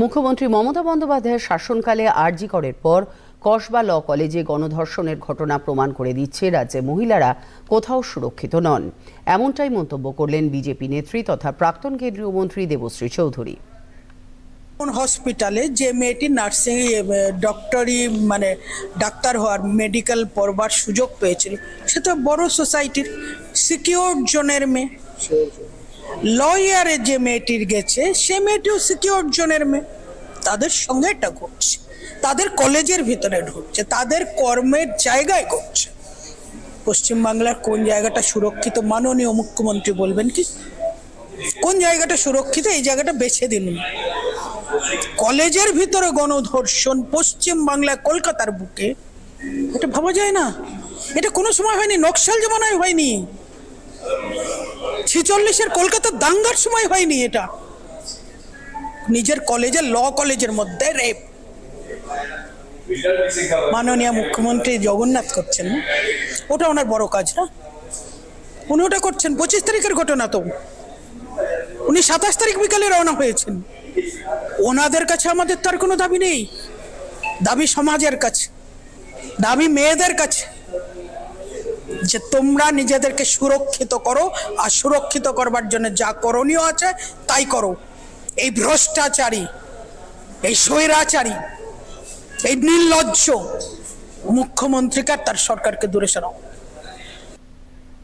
মুখ্যমন্ত্রী মমতা বন্দ্যোপাধ্যায়ের শাসনকালে আরজি করের পর কসবা ল কলেজে গণধর্ষণের ঘটনা প্রমাণ করে দিচ্ছে রাজ্যে মহিলারা, কোথাও সুরক্ষিত নন। এমনটাই মন্তব্য করলেন বিজেপি নেত্রী তথা প্রাক্তন কেন্দ্রীয় মন্ত্রী দেবশ্রী চৌধুরী। হসপিটালে যে মেয়েটি নার্সিং ডক্টরি মানে ডাক্তার হওয়ার মেডিকেল পড়বার সুযোগ পেয়েছিল, সে তো বড় সোসাইটির সিকিউর জনের মেয়ে। লয়ারে যে মেয়েটির গেছে, সে মেয়েটিও সিকিউর জনের মেয়ে। তাদের সঙ্গে এটা ঘটছে। তাদের কলেজের ভিতরে ঢুকছে। তাদের কর্মের জায়গায় ঘটছে। পশ্চিমবাংলার কোন জায়গাটা সুরক্ষিত? মাননীয় মুখ্যমন্ত্রী বলবেন কি? কোন জায়গাটা সুরক্ষিত? এই জায়গাটা বেছে দিন। কলেজের ভিতরে গণধর্ষণ পশ্চিম বাংলা কলকাতার বুকে, এটা ভাবা যায় না। এটা কোনো সময় হয়নি। নকশাল জমানায় হয়নি। ছিচল্লিশের কলকাতার দাঙ্গার সময় হয়নি এটা। নিজের কলেজের ল কলেজের মধ্যে রেপ মাননীয় মুখ্যমন্ত্রী জগন্নাথ করছেন। ওটা ওনার বড় কাজ না উনি ওটা করছেন। পঁচিশ তারিখের ঘটনা তো। উনি সাতাশ তারিখ বিকালে রওনা হয়েছেন। ওনাদের কাছে আমাদের তার কোনো দাবি নেই। দাবি সমাজের কাছে। দাবি মেয়েদের কাছে। যে তোমরা নিজেদেরকে সুরক্ষিত করো আর সুরক্ষিত করবার জন্য যা করণীয় আছে তাই করো। এই ভ্রষ্টাচারী, এই স্বৈরাচারী, এই নির্লজ্জ মুখ্যমন্ত্রীকে তার সরকারকে দূরে সরাও।